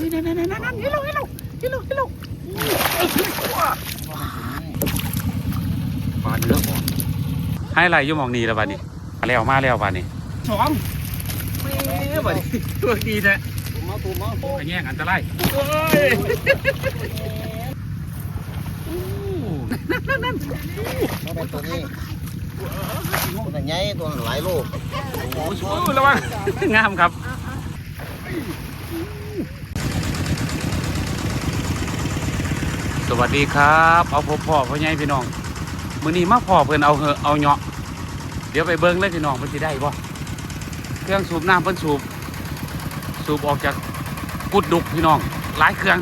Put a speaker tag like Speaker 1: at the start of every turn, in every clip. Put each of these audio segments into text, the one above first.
Speaker 1: ฮ้ยนั่นนั่นนั่นนั่นเฮลโลเฮลโลเฮลโลเฮลโลปลาเนื้อบ่ให้ไรยู่มองนีแล้วบัดนี้มาแล้วมาแล้วบัดนี้สองแม่บัดนี้ตัวดีแท้
Speaker 2: มาตัวมา
Speaker 1: โอ้ยแย่งอันตรายนั่นนั่นนั่น
Speaker 2: เอาไปตัวนี้ตัวใหญ่ตัวหลายโล
Speaker 1: โอ้ยระวังงามครับ สวัสดีครับ เอาพ่อพ่อพ่อใหญ่พี่น้องมื้อนี้มาพ่อเพิ่นเอาเหอะเอาเหาะเดี๋ยวไปเบิ่งเลยพี่น้องเพิ่นสิได้บ่เครื่องสูบน้ำเพิ่นสูบ สูบออกจากกุดดุกพี่น้องหลายเครื่อง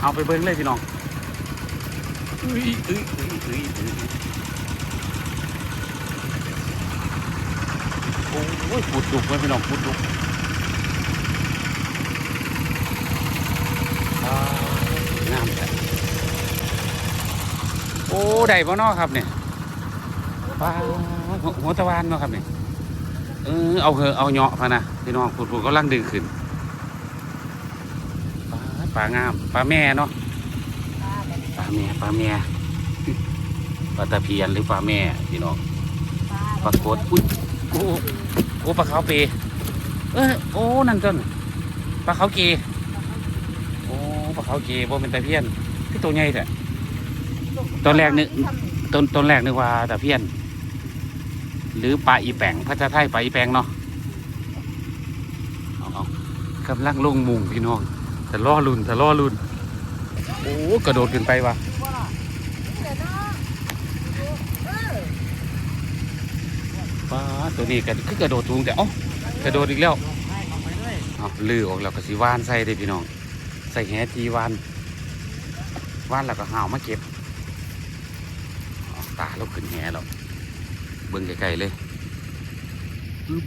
Speaker 1: เอาไปเบิ่งเลยพี่น้องอุ้ยอุ้ยอุ้ยอุ้ยโอ้ยกุดดุกไว้พี่น้องกุดดุกอ่างามแท้ โอ้ได้บ่เนอครับเนี่ยปลาหัวหัวตะวันเนาะครับเนี่ยเออเอาเหอะเอาเหาะพะนะพี่น้องพูดพูดกำลังดึงขึ้นปลาปลางามปลาแม่เนาะปลาแม่ปลาแม่ปลาตะเพียนหรือปลาแม่พี่น้องปลากดอุ้ยโอ้โอ้ปลาขาวเปเออโอ้นั่นต้นปลาขาวเกโอ้ปลาขาวเกบ่เป็นตะเพียนที่ตัวใหญ่แท้ ตอนแรกนึกต้นต้นแรกนึกว่าตะเพียน หรือปลาอีแปงพระเจ้าไทยปลาอีแปงเนาะเอาเอากำลังลงมุงพี่น้องแต่ล่อลุนแต่ล่อลุนโอ้กระโดดขึ้นไปว่ะปลาตัวนี้กันคือกระโดดสูงแต่เอ้ากระโดดอีกแล้วเอาลือออกแล้วก็สิว่านใส่เด้พี่น้อง ใส่แหทีวานว่านแล้วก็หาวมาเก็บ ตาเราขึ้นแหแล้วเบิ่งไกลๆเลยปึ๊บ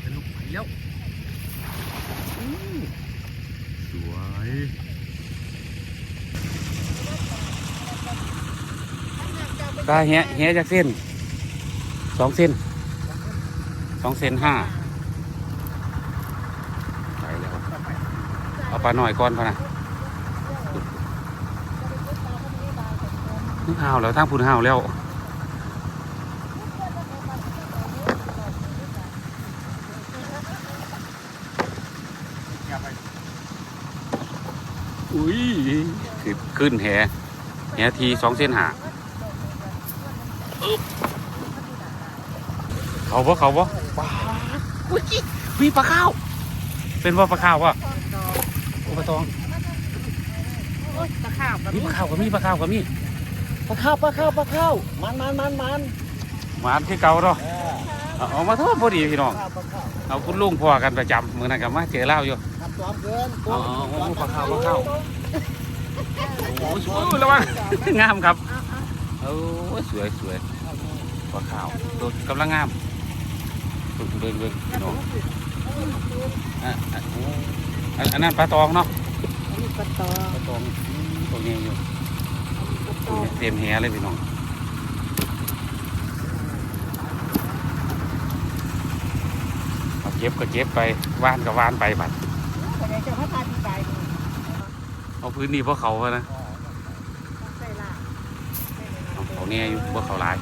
Speaker 1: เป็นลูกไปแล้วอู้สวยตาแหะแหะจากเส้นสองเส้นสองเส้นห้าไปแล้ว เอา ปลาหน่อยก่อนพะนะห้าวแล้วทั้งพูนห้าวแล้วอุ้ยขึ้นขึ้นแหแหทีสองเส้นหาเขาบ่เขาบ่ปลาอุ้ยมีปลาข้าว เป็นว่าปลาข้าววะ อ้ปลาตอง
Speaker 3: ตะขาบแบบ
Speaker 1: มี
Speaker 3: นี้
Speaker 1: ปลาข้าวก็มีปลาข้าวก็มี
Speaker 2: ปลาข้าวปลาข้าวปลาข้าวมันมันมันมัน
Speaker 1: หวานคือเก่าเนาะ
Speaker 2: เออ
Speaker 1: เอาเอามาโทษพอดีพี่น้อง
Speaker 2: ข้าวปลาข้าว
Speaker 1: เอาคุณลุงพอกันประจำมือนั้นกับมาเจอเล่าอยู่
Speaker 2: ทำซ้อมเกิน
Speaker 1: อ๋อโอ้ปลาข้าวปลาข้าวโอ้ยสวยระวังงามครับโอ้ยสวยสวยปลาขาวตัวกำลังงามเบิ่งเบิ่งเบิ่งพี่น้องอะอะโอ้ อันอันนั้นปลาตองเนาะ
Speaker 3: อันนี้ปลาตอ
Speaker 1: ปลาตองอืมตัวนี้อยู่
Speaker 3: ปลาตอ
Speaker 1: เต็มแหเลยพี่น้องเอาเก็บก็เก็บไปว่านก็ว่านไปบัด
Speaker 3: คนไหนจะพัฒนาปีกาย
Speaker 1: เอาพื้นที่พวกเขาอะนะ
Speaker 3: ใส่ละ
Speaker 1: เอาเขาเนี่ยอยู่พวกเขาหลาย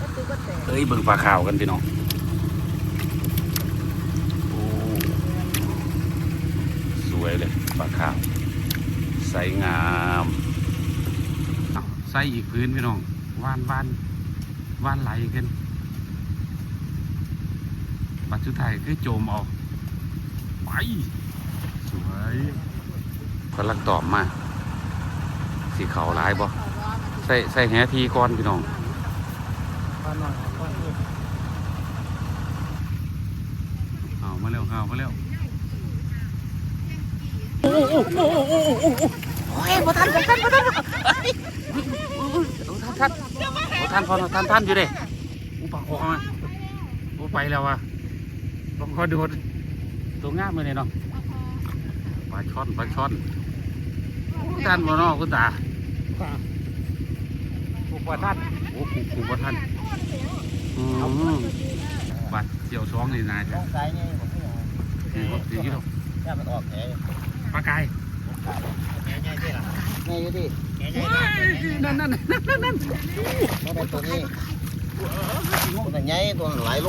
Speaker 3: ก็ตื้อก็แต่
Speaker 1: เอ้ยเบิ่งปลาขาวกันพี่น้อง เลยปลาขาวใสงามเอาใส่อีกพื้นพี่น้องว่านว่านว่านไหลกันบัดสุดท้ายคือโจมเอาไปสวยกำลังตอบมาสีเขาหลายบ่ใส่ใส่แหทีก่อนพี่น้อง
Speaker 2: ปลาหน่อยปลาหน่อย
Speaker 1: เอามาเร็วเอามาเร็ว
Speaker 3: โอ้ยบ่ทันบ่ทันบ่ทัน
Speaker 1: ท่านท่านท่านพอท่านท่านอยู่เด้อุปโคมาอุไปแล้ววะปคอโดดตัวงามเลยเนาะปลาช่อนปลาช่อนท่านบ่เนาะคุณตา
Speaker 2: ปลาท่าน
Speaker 1: โอ้อ้ครูครูว่าท่านอืมบัตรเสี่ยวสองนี่นาย
Speaker 2: ต้องไกลไงผมไม่เอา
Speaker 1: ถือว่าถือกี่โล
Speaker 2: ถ้ามันออกแผล
Speaker 1: ปลากาย
Speaker 2: แผลใหญ่ดิล่ะใหญ่อยู่ดิแผลใหญ่
Speaker 1: ว้ายนั่นนั่นนั่นนั่น
Speaker 2: ตัวเป็นตัวนี้ตัวใหญ่ตัวหลายโล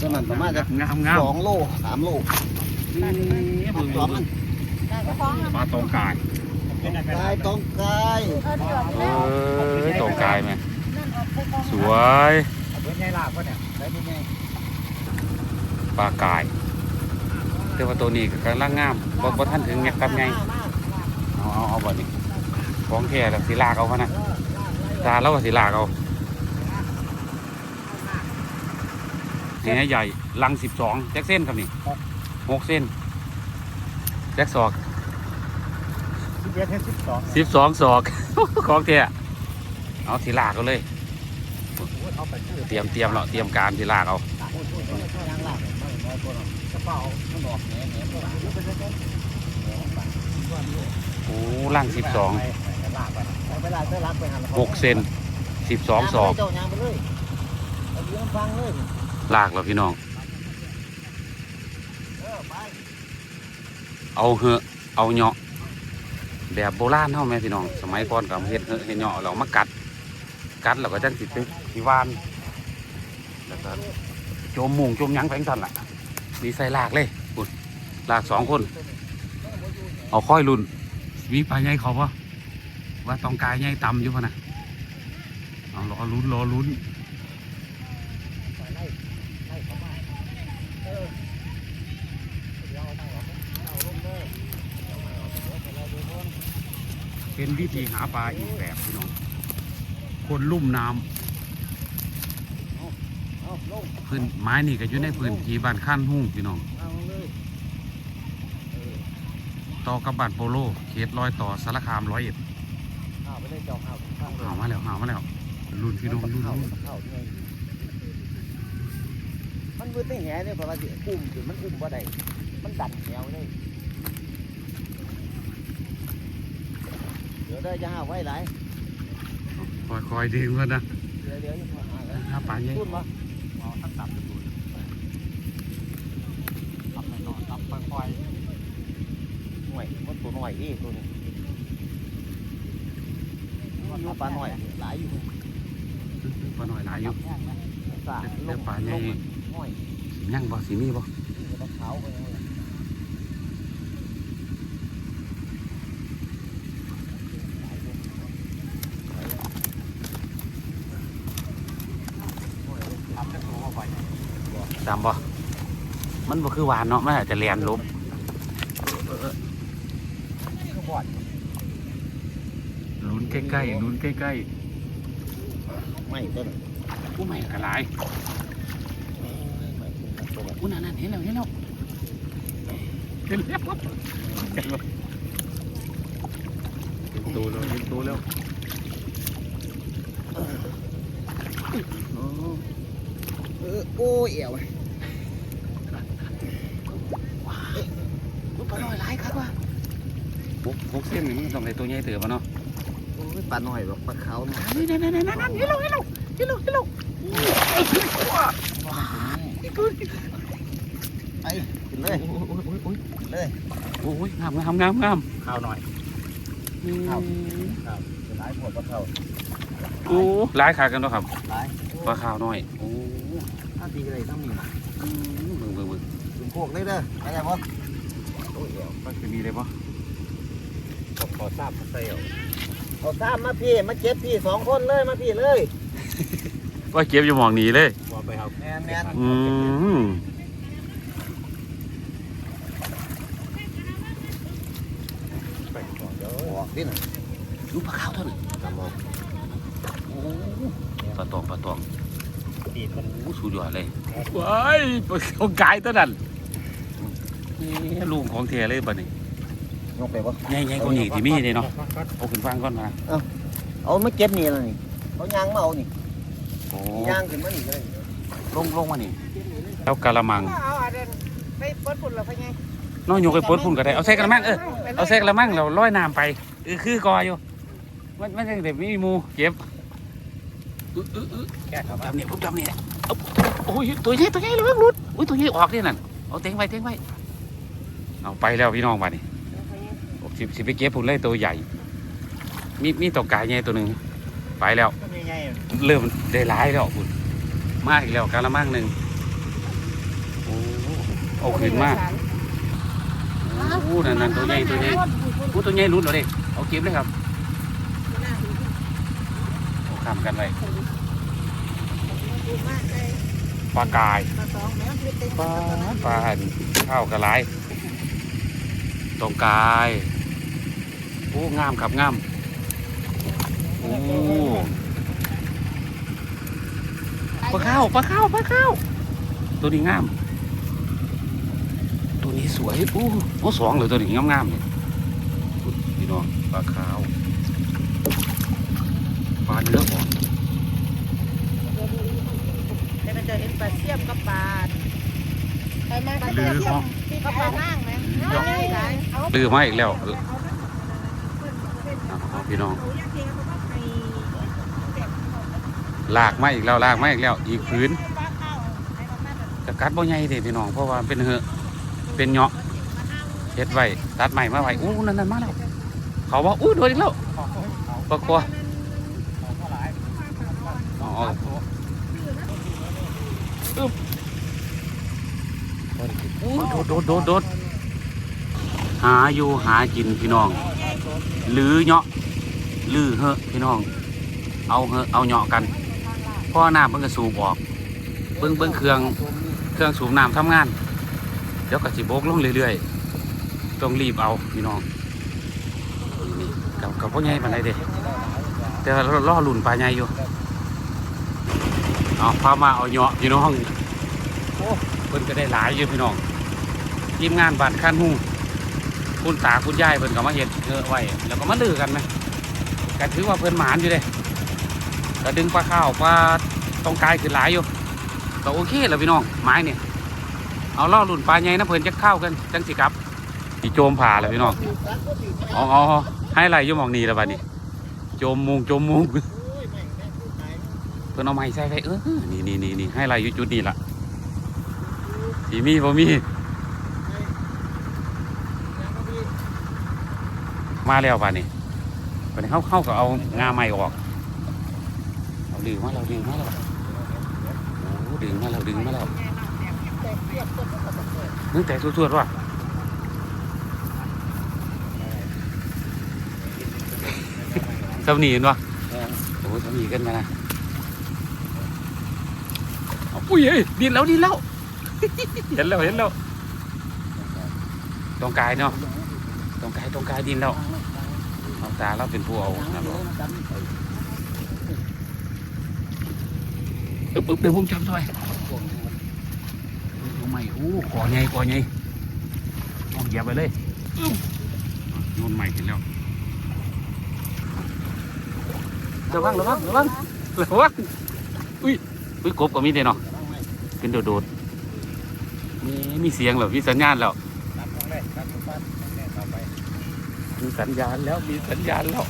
Speaker 2: ตัวนั้นประมาณจะ
Speaker 1: งามงาม
Speaker 2: สองโลสามโล
Speaker 1: นี่บึงบึ
Speaker 2: มั
Speaker 1: งปลาตองกาย
Speaker 2: กายตองกาย
Speaker 1: เอ้ยตองกายไหมสวย
Speaker 2: เป็นไงล่ะพ่อนได้เป็นไง
Speaker 1: ปลากาย แต่ว่าตัวนี้ก็กำลังงามบ่บ่ท่านถึงไงครับไงเอาเอาเอาบ่นี่ของแท้แล้วสิลากเอาพะนะตาแล้วว่าสิลากเอาแหใหญ่ลังสิบสองแจ็คเส้นครับนี่หกเส้นแจ็คศอก
Speaker 2: สิบเอ็ดให้สิบสอง
Speaker 1: สิบสองศอกของแท้เอาสิลากเอาเลย
Speaker 2: เอาไปชื่อ
Speaker 1: เตรียมเตรียมแล้วเตรียมการสิลากเอา
Speaker 2: โอ้ล่าง
Speaker 1: สิบสอง
Speaker 2: ห
Speaker 1: กเซนสิบสองสอก
Speaker 2: ลา
Speaker 1: กแล้วพี่น้อง
Speaker 2: เอา
Speaker 1: เหอะเอาเนาะแบบโบราณเท่าไหมพี่น้อง สมัยก่อนกับเห็ดเห็ดเนาะเรามากัด กัดเราก็จังติดติกที่ว่านแล้วก็โจมมุงโจมยั้งแฝงสันแหละ มีใส่ลากเลยปุ่นลากสองคน เอาค่อยรุนมีปลาใหญ่เขาปะว่าต้องกายใหญ่ต่ำอยู่ปะนะเอารอลุ้นรอลุ้น
Speaker 2: ล้อลงเลยเอาไม่ออกเดี๋ยวไปเราดูก่อน
Speaker 1: เป็นวิธีหาปลาอีกแบบพี่น้อง คนลุ่มน้ำ พื้นไม้นี่ก็อยู่ในพื้นที่บ้านข้านหุ่งพี่น้อง
Speaker 2: เอาเลยเออ
Speaker 1: ต่อกับบ้านโปโลเขตรอยต่อสารคามร้อยเอ็ด
Speaker 2: เอาไปเลยเจ้าเอาเข้าเลย
Speaker 1: หามาแล้วหามาแล้วรุ่นพี่น้องรุ่น
Speaker 2: เข้า
Speaker 1: รุ่น
Speaker 2: เข้าเนี่ยมันมือตั้งแหเนี่ยเพราะว่าเดี๋ยวอุ้มถึงมันอุ้มว่าใดมันดันแนวเลยเดี๋ยวได้ยาไว้หลาย
Speaker 1: คอยๆดึงกันนะ
Speaker 2: เดี๋ยวเดี๋ยวมาหาแล้ว
Speaker 1: หาปลาใหญ่
Speaker 2: พูดวะเอาทั้งตับทั้งตัวตับหน่อยๆตับค่อยๆหน่อยมันตัวหน่ อยนี่ตัวนี้มันปลาหน่อยหลายอยู่
Speaker 1: ปลาหน่อยหลายอยู่
Speaker 2: สา
Speaker 1: เดี๋ยวปลาใหญ่
Speaker 2: หน่อย
Speaker 1: สียั่งบ่สีมีบ่
Speaker 2: ตะเท้าไปเลยทำได้ตัวเข้าไป
Speaker 1: ตามบ่มันบ่คือหวานเนาะมันอาจจะเลียนลบ
Speaker 2: ก็บ อด
Speaker 1: ลุ้นใกล้ๆลุ้นใกล้
Speaker 2: ไม่ต้น
Speaker 1: ๆผู้ใหม่กระไร
Speaker 2: ไม่ตัว
Speaker 1: อู้นั่นนั่นเห็นแล้วเห็นแล้วเห็นแล้วเห็นแล้วเห็นตัวแล้วเห็นตัวแล้ว
Speaker 2: เออโอ้เอี่ยว
Speaker 1: ปลาหน่อยหลายครับว่ะ หกหกเส้นนี่มันต้องได้ตัวใหญ่เตือปะเนาะ
Speaker 2: โอ้ยปลาหน่อยบอกปลาขาวนะ
Speaker 1: นี่นั่นนั่นนั่นนั่นเห็นแล้วเห็นแล้วเห็นแล้วเห็นแล้ว
Speaker 2: ไปขึ้นเลย
Speaker 1: โอ้ยโอ้ยโอ้ยโอ้ย
Speaker 2: เลย
Speaker 1: โอ้ยงามงามงามงาม
Speaker 2: ข้าวหน่อย
Speaker 1: อืม
Speaker 2: ครับจะหลายพวกปลาขาว
Speaker 1: โอ้หลายขากันเนาะครับ
Speaker 2: หลาย
Speaker 1: ปลาขาวน้อยโอ้
Speaker 2: ถ้าตีอะไรต้องมีนะ
Speaker 1: เบิ่งเบิ่งเบิ่ง
Speaker 2: ถึงพวกนี้เด้ออะไรบ่โอ้ยเอี่ยว
Speaker 1: ปลาจะมีเลย ปะ
Speaker 2: ขอทราบเซลเอาทราบมาพี่มาเจ็บพี่สองคนเลยมาพี่เลย
Speaker 1: ว่าเก็บอยู่หมองนี้เลย
Speaker 2: ว่าไปครับแมนแมน
Speaker 1: อืม
Speaker 2: ไปก่อนเดี๋ยวออกดิน่ะ
Speaker 1: ลูกปลาขาวเท่านั้น
Speaker 2: ตามออก
Speaker 1: โอ้ปลาตองปลาตอง
Speaker 2: ตีมัน
Speaker 1: โอ้สุดยอดเลยว้ายปลาขาวกายเท่านั้นนี่ลุงของเทเลยปะนี่
Speaker 2: ยกไปบ่
Speaker 1: ใหญ่ๆกว่านี้ที่มีเลยเนาะเอาขึ้นฟังก่อนมา
Speaker 2: เอามาเก็บนี่แล้วนี่เขายางมาเอานี่
Speaker 1: โอ้
Speaker 2: ยางขึ้นมานี่เลย
Speaker 1: ลงลงมานี่แล้วกะละมัง
Speaker 3: เอาอันนั้นไปปดฝุ่นเราไปไง
Speaker 1: น้องโยกไปปนพุ่นก็ได้เอาใส่กระมังเออเอาใส่กระมังเราลอยน้ำไปเออคือกออยู่มันมันยังเด็กไม่มีหมูเก็บอื้ออื้ออื้อ
Speaker 2: แก้ครับ
Speaker 1: จำเนี่ยผมจำเนี่ยเอาโอ้ยตัวใหญ่ตัวใหญ่เลยรุดอุ้ยตัวใหญ่ออกเนี่ยนั่นเอาเต็งไว้เต็งไว้เอาไปแล้วพี่น้องมานี่ สิสิไปเก็บผุนเลยตัวใหญ่ มีมีตัวกายใหญ่ตัวหนึ่งไปแล้ว
Speaker 2: ก็มีไง
Speaker 1: เริ่มได้ร้ายแล้วคุณมาอีกแล้วการละมั่งหนึ่งโอ้เอาขึ้นมาโอ้นั่นนั่นตัวใหญ่ตัวใหญ่โอ้ตัวใหญ่รุดเหรอเด็กเอาเก็บเลยครับเอาข้ามกันไว้
Speaker 3: ดูมากเลย
Speaker 1: ปลากาย
Speaker 3: มาสองแม่ไม่เต็ม
Speaker 1: ปลาปลาหั่นข้าวกระไรตรงกาย โอ้งามครับงามโอ้ปลาข้าวปลาข้าวปลาข้าวตัวนี้งาม ตัวนี้สวยโอ้โอ้สองเลยตัวนี้งามงามๆเนี่ยอุ๊ยพี่น้องปลาข้าวปลาเนื้ออ่อน
Speaker 3: แล้วก็จะเห็นปลาเสียมกับปลาไปมาปลา
Speaker 1: ลื
Speaker 3: เสีย
Speaker 1: อ
Speaker 3: ม
Speaker 1: เขา
Speaker 3: กับปลานั่งไหม
Speaker 1: ลือมาอีกแล้วเอาเอา พี่น้อง ลากมาอีกแล้วลากมาอีกแล้ว อีกพื้นกระกัดบ่ใหญ่เด้พี่น้องเพราะว่าเป็นเหอะเป็นเหาะเฮ็ดไว้ตัดใหม่มาไว้อู้นั่นนั่นมาแล้วเขาว่าอู้โดนอีกแล้วปะกลัวอึ๊บอู้โดดโดดโดดหาอยู่หากินพี่น้อง หรือเหาะ ลื้อเหอะพี่น้อง เอาเหอะเอาเหาะกันเพราะว่าน้ำมันก็สูบออกเบิ้งเบิ้งเครื่องเครื่องสูบน้ำทำงาน เดี๋ยวก็สิโบกลงเรื่อยๆต้องรีบเอาพี่น้องนี่กับกับพ่อใหญ่ปานใดเด้แต่ว่าล่อหลุ่นปลาใหญ่อยู่เอาพามาเอาเหาะพี่น้องโอ้เพิ่นก็ได้หลายอยู่พี่น้องทีมงานบ้านขั้นหูคุณตาคุณยายเพิ่นก็มาเห็ดเยอะไว้แล้วก็มาลือกันไหม ก็ถือว่าเพิ่นหมานอยู่เด้ก็ดึงปลาข้าวปลาต้องกายขึ้นหลายอยู่ก็โอเคแล้วพี่น้องไม้เนี่ยเอาล่อหลุนปลาใหญ่นะเพิ่นจะเข้ากันจังสิครับอีโจมผ่าแล้วพี่น้องอ๋ออให้ไรอยู่มองนีแล้วบัดนี้ โจมมุงโจมมุงเพิ่นเอาไม้ใส่ไปเออนี่นี่นี่นี่ให้ไรอยู่จุดนี้ล่ะสีมีบ่มีมาแล้วบัดนี้ บัดนี้เขาเข้าก็เอางาใหม่ออกเอาดึงมาเราดึงมาเราโอ้ดึงมาแล้วดึงมาแล้วนึกแต่สวดๆว่ะสำนีเห็นวะโอ้สำนีกันมานะเอาอุ้ยเอ้ยดินแล้วดินแล้ว เห็นแล้วเห็นแล้วตรงกายเนาะตรงกายตรงกายดินแล้ว เอาตาเราเป็นผู้เอานะบอกอึ๊บอึ๊บเดี๋ยวผมจำด้วยดูใหม่โอ้ก่อใหญ่ก่อใหญ่มองเหยียบไปเลยอึ้มโยนใหม่ขึ้นแล้วระวังระวังระวังระวังอุ้ยอุ้ยกบก็มีเด้เนาะเป็นโดดโดดๆมีมีเสียงเหรอมีสัญญาณแล้ว
Speaker 2: ตัดตรงแรกตัดตรงบ้านแน่ต่อไป
Speaker 1: มีสัญญาณแล้วมีสัญญาณแล้ว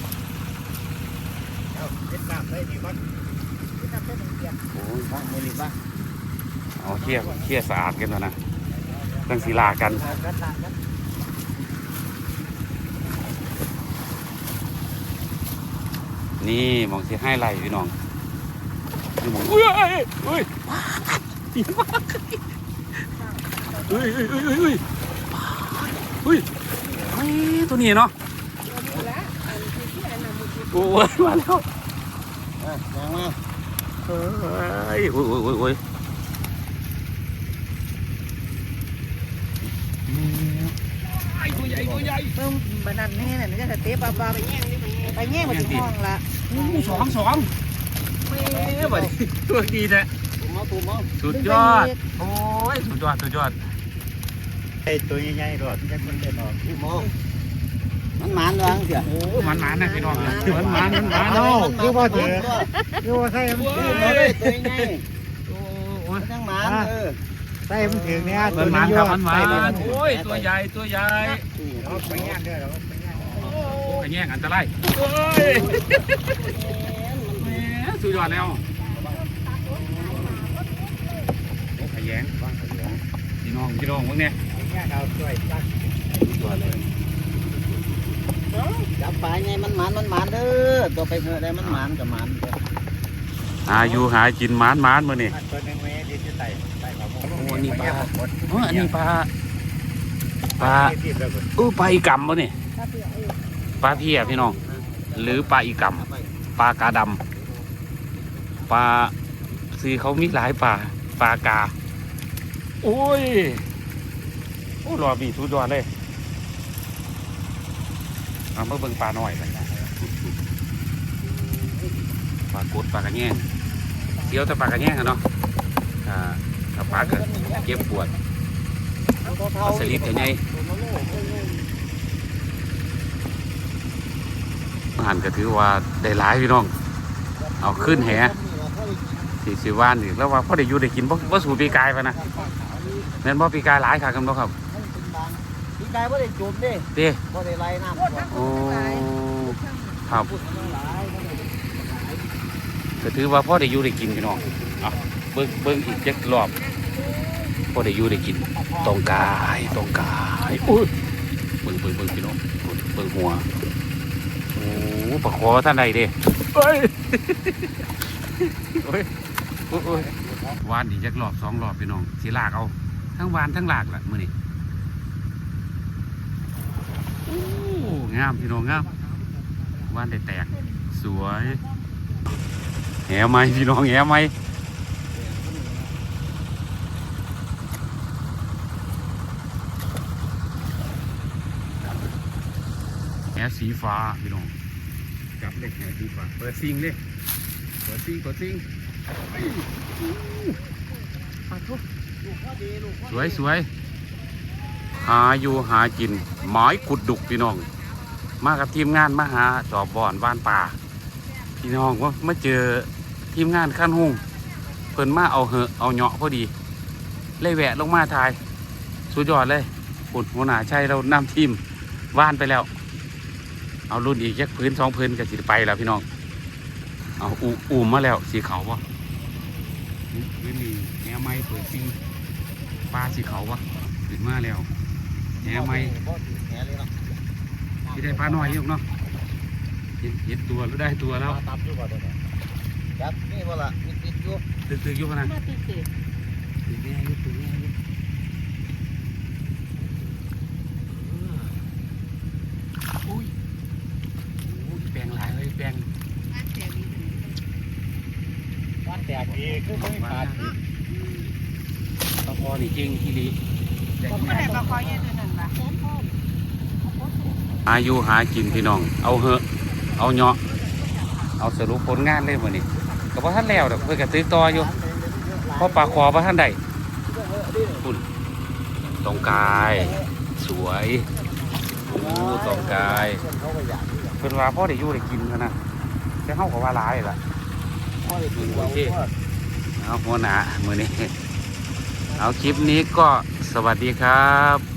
Speaker 2: เอาเฮ็ดน้ำได้ดีมั้ง
Speaker 1: โอ้ย
Speaker 2: บ้างไม่รีบบ้าง
Speaker 1: เอาเชี่ยเชี่ยสะอาดกันแล้วนะตั้งศิลากัน
Speaker 2: กันหนักกัน
Speaker 1: นี่มองสิให้ไหลพี่น้องนี่มองอุ้ยอุ้ยดีมากอุ้ยอุ้ยอุ้ยอุ้ยอุ้ยอุ้ยเฮ้ย ตัวนี้เนาะโอ้ยมาแล้ว
Speaker 2: อะยังมา
Speaker 1: เฮ้ยโอ้ยโอ้ยโอ้ยโอ้ย
Speaker 3: ตัวใหญ่ตัวใหญ่เพิ่มบานันแน่น่ะนี่จะเตะปลาปลาไปแย่งนี่ไปแย่งมาถึงห้องละ
Speaker 1: อู้สองสองเฮ้ยบัดนี้ตัวดีแท้
Speaker 2: ตูมเอาตูมเอา
Speaker 1: สุดยอด โอ้ยสุดยอดสุดยอด
Speaker 2: ไอ้ตัวใหญ่ๆรอดยังคนเล่นออกตูมเอามันหมานวางเสีย
Speaker 1: โอ้มันหมานนะพี่น้องมันหมานมันหมาน
Speaker 2: เอ้าคือว่าถือคือว่าใส่มันถือเลยตัวใหญ่
Speaker 1: โอ้ย
Speaker 2: ยังหมานเออ
Speaker 4: ใส่มันถึงเนี่ย
Speaker 1: มันหมานครับมันหมานโอ้ยตัวใหญ่ตัวใหญ่
Speaker 2: เอาไปย่างเด้อเราไปย่าง
Speaker 1: โอ้ยแย่งอันตรายโอ้ยแหมสุดยอดแล้ว
Speaker 2: เโอ้
Speaker 1: ขยงว่างขยงพี่น้องพี่น้องพวกเนี้ย
Speaker 2: แง่เอาช่วยจัก
Speaker 1: ตัวเลย
Speaker 3: จับปลาไงมันหมานมันหมานเด้อตัวไปเถอะได้มันหมานกับหมาน
Speaker 1: หาอยู่หากินหมานหมานมื้อนี่
Speaker 2: ตัวหนึ่งเมตรที่จะไต่ไต่เขา
Speaker 1: โอ้นี่ปลาอ๋ออันนี้ปลาปลา
Speaker 2: ที่ระเบิด
Speaker 1: อู้ปลาอีกำบ่นี่ปลาเพียพี่น้องหรือปลาอีกำปลากาดำปลาซื้อเขามีหลายปลาปลากา โอ้ยโอ้รอบีสุดยอดเลยเอามาเบิ่งปลาหน่อยกันะปลากดปลากระแยงเสียวแต่ปลากระแยงอะเนาะอ่าถ้าปลาก็เก็บปวดปลาสลิดเท่าไงหารก็ถือว่าได้หลายพี่น้อง เอาขึ้นแหสี่สิบวันอีกแล้วว่าพ่อได้อยู่ได้กินบ่บ่สูปีกายไปะนะแม่นบ่ปีกายหลายค่ะกันบ่ครับ
Speaker 3: กายว่าได้จูบเด้
Speaker 1: เด้
Speaker 3: ว่าได้ไล่น้ำ
Speaker 1: โอ้ครับ
Speaker 3: พูดทั้งหลายว่าได้
Speaker 1: ก็ถือว่าพ่อได้อยู่ได้กินพี่น้องเอาเบิ่งเบิ่งอีกจักรอบพ่อได้อยู่ได้กินตรงกายตรงกายอุ้ยเบิ่งเบิ่งเบิ่งพี่น้องเบิ่งหัวโอ้ปะคอท่านใดเด้เอ้ยโอ้ยโอ้ยโอ้ยวานอีกจักรอบสองรอบพี่น้องสิลากเอาทั้งวานทั้งลากล่ะมื้อนี้โอ้ งามพี่น้องงามวานได้แตกสวยแหไหมพี่น้องแหไหมแหสีฟ้าพี่น้องจับเลยแหสีฟ้าเปิดซิงเลยเปิดซิงเปิดซิงสวยสวยหาอยู่หากินหมายขุดดุกพี่น้อง มากับทีมงานมาหาจอบบ่อนบ้านป่าพี่น้องว่ามาเจอทีมงานขั้นหุ่งเพิ่นมาเอาเหอะเอาเหาะพอดีเลยแหวะลงมาทาย สุดยอดเลยปุ่นหัวหน้าใช่เรานำทีมว่านไปแล้ว เอารุ่นอีกยักพื้นสองพื้นก็สิไปแล้วพี่น้อง เอาอูอูมมาแล้วสีเขาววะพื้นนี่แหนไม้เปิดซิงปลาสีเขาวะขึ้นมาแล้วแหไหม ที่ได้ปลาน้อยอยู่เนาะเห็นเห็นตัวหรือได้ตัวแล้ว
Speaker 3: ตับอยู่บ่เด้อจับนี่บ่ล่ะมีติดอยู่
Speaker 1: ตึกตึกๆอยู่ปะนะ
Speaker 3: มาติดติด
Speaker 1: ตึกแน่อยู่ตึกแน่อยู่อุ้ยโอ้ยแปลงหลายเลยแปลง
Speaker 2: วัดแตกดีคือไม่ขาด
Speaker 1: ปลาคอนี่จริงที่ดี
Speaker 3: ผมไม่ได้ปลาคอยยืนตัวนั้นปะ
Speaker 1: หายู่หากินพี่น้อง เอาเหอะเอาเหาะเอาสรุปผลงานเลยวันนี้ก็บ่ท่านแล้วดอกเพื่อกระตื้อต่ออยู่เพราะปลาคอบ่ท่านใดคุณตรงกาย สวยโอ้ตรงกาย
Speaker 3: เขาก็อยาก
Speaker 1: เพิ่นว่าพ่อได้อยู่ได้กินนะแต่เฮาก็ว่าหลายล่ะ
Speaker 3: พ่อได้กินว่
Speaker 1: เอาหัวหน้ามื้อนี้เอาคลิปนี้ก็สวัสดีครับ